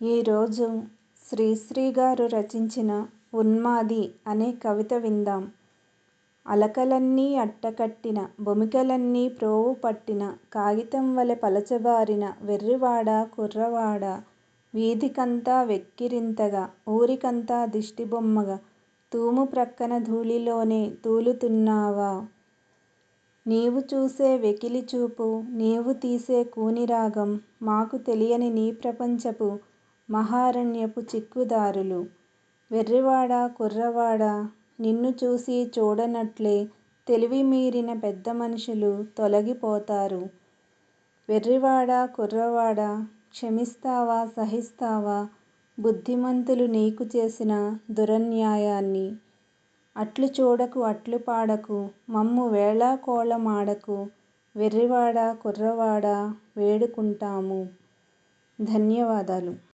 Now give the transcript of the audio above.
ఈరోజు శ్రీశ్రీ గారు రచించిన ఉన్మాది అనే కవిత విందాం. అలకలన్నీ అట్టకట్టిన బొమికెలన్నీ ప్రోవు పట్టిన కాగితం వలె పలచబారిన వెర్రివాడ కుర్రవాడ వీధికంతా వెక్కిరింతగా ఊరికంతా దిష్టిబొమ్మగా తూము ప్రక్కన ధూళిలోనే తూలుతున్నావా? నీవు చూసే వెకిలి చూపు నీవు తీసే కూనిరాగం మాకు తెలియని నీ ప్రపంచపు మహారణ్యపు చిక్కుదారులు. వెర్రివాడా కుర్రవాడా నిన్ను చూసి చూడనట్లే తెలివిమీరిన పెద్దమనుషులు తొలగిపోతారు. వెర్రివాడా కుర్రవాడా క్షమిస్తావా సహిస్తావా బుద్ధిమంతులు నీకు చేసిన దురన్యాయాన్ని? అట్లు చూడకు అట్లు పాడకు మమ్ము వేళాకోళమాడకు వెర్రివాడా కుర్రవాడా వేడుకుంటాము. ధన్యవాదాలు